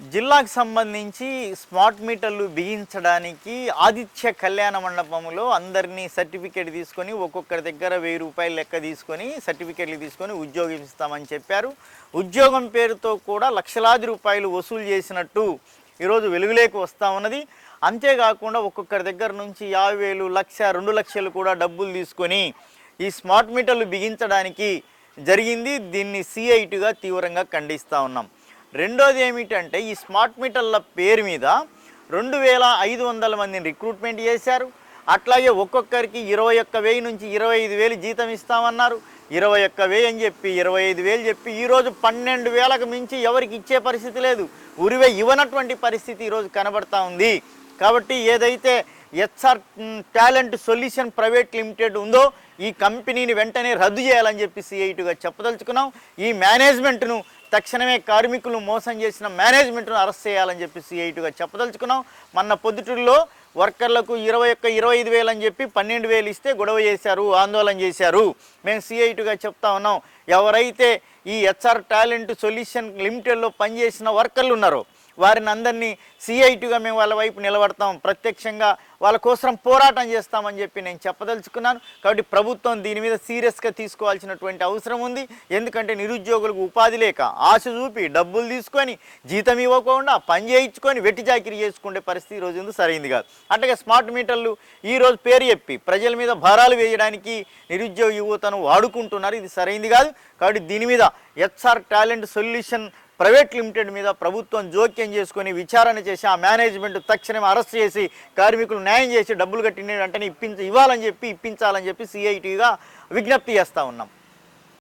జిల్లాకు సంబంధించి స్మార్ట్ మీటర్లు బిగించడానికి ఆదిత్య కళ్యాణ మండపంలో అందరినీ సర్టిఫికేట్ తీసుకొని ఒక్కొక్కరి దగ్గర వెయ్యి రూపాయలు లెక్క తీసుకొని సర్టిఫికేట్లు తీసుకొని ఉద్యోగం ఇస్తామని చెప్పారు. ఉద్యోగం పేరుతో కూడా లక్షలాది రూపాయలు వసూలు చేసినట్టు ఈరోజు వెలుగులోకి వస్తూ ఉన్నది. అంతేకాకుండా ఒక్కొక్కరి దగ్గర నుంచి యాభై వేలు లక్ష రెండు లక్షలు కూడా డబ్బులు తీసుకొని ఈ స్మార్ట్ మీటర్లు బిగించడానికి జరిగింది. దీన్ని సిఐటిగా తీవ్రంగా ఖండిస్తూ ఉన్నాం. రెండోది ఏమిటంటే ఈ స్మార్ట్ మీటర్ల పేరు మీద రెండు వేల ఐదు వందల మందిని రిక్రూట్మెంట్ చేశారు. అట్లాగే ఒక్కొక్కరికి ఇరవై ఒక్క వెయ్యి నుంచి ఇరవై ఐదు వేలు జీతం ఇస్తామన్నారు. ఇరవై ఒక్క వెయ్యి అని చెప్పి ఇరవై ఐదు వేలు చెప్పి ఈరోజు పన్నెండు వేలకు మించి ఎవరికి ఇచ్చే పరిస్థితి లేదు. ఉరివే ఇవ్వనటువంటి పరిస్థితి ఈరోజు కనబడతా ఉంది. కాబట్టి ఏదైతే HR talent solution private limited ఉందో ఈ కంపెనీని వెంటనే రద్దు చేయాలని చెప్పి సిఐటిగా చెప్పదలుచుకున్నాం. ఈ మేనేజ్మెంట్ను తక్షణమే కార్మికులు మోసం చేసిన మేనేజ్మెంట్ను అరెస్ట్ చేయాలని చెప్పి సిఐటిగా చెప్పదలుచుకున్నాం. మొన్న పొద్దుటూరులో వర్కర్లకు ఇరవై ఒక్క ఇరవై ఐదు వేలు అని చెప్పి పన్నెండు వేలు ఇస్తే గొడవ చేశారు ఆందోళన చేశారు. మేము సిఐటిగా చెప్తా ఉన్నాం. ఎవరైతే ఈ హెచ్ఆర్ టాలెంట్ సొల్యూషన్ లిమిటెడ్లో పనిచేసిన వర్కర్లు ఉన్నారో వారిని అందరినీ సిఐటిగా మేము వాళ్ళ వైపు నిలబడతాం ప్రత్యక్షంగా వాళ్ళ కోసం పోరాటం చేస్తామని చెప్పి నేను చెప్పదలుచుకున్నాను. కాబట్టి ప్రభుత్వం దీని మీద సీరియస్గా తీసుకోవాల్సినటువంటి అవసరం ఉంది. ఎందుకంటే నిరుద్యోగులకు ఉపాధి లేక ఆశ చూపి డబ్బులు తీసుకొని జీతం ఇవ్వకుండా పని చేయించుకొని వెట్టి జాకిరి చేసుకునే పరిస్థితి ఈరోజు రోజు ఉంది సరైంది కాదు. అట్లాగే స్మార్ట్ మీటర్లు ఈ రోజు పేరు చెప్పి ప్రజల మీద భారాలు వేయడానికి నిరుద్యోగ యువతను వాడుకుంటున్నారు. ఇది సరైంది కాదు. కాబట్టి దీని మీద HR talent solution private limited మీద ప్రభుత్వం జోక్యం చేసుకొని విచారణ చేసి ఆ మేనేజ్మెంట్ తక్షణం అరెస్ట్ చేసి కార్మికులు న్యాయం చేసి డబ్బులు కట్టిన వెంటనే ఇప్పించ ఇవ్వాలని చెప్పి ఇప్పించాలని చెప్పి సిఐటిగా విజ్ఞప్తి చేస్తూ ఉన్నాం.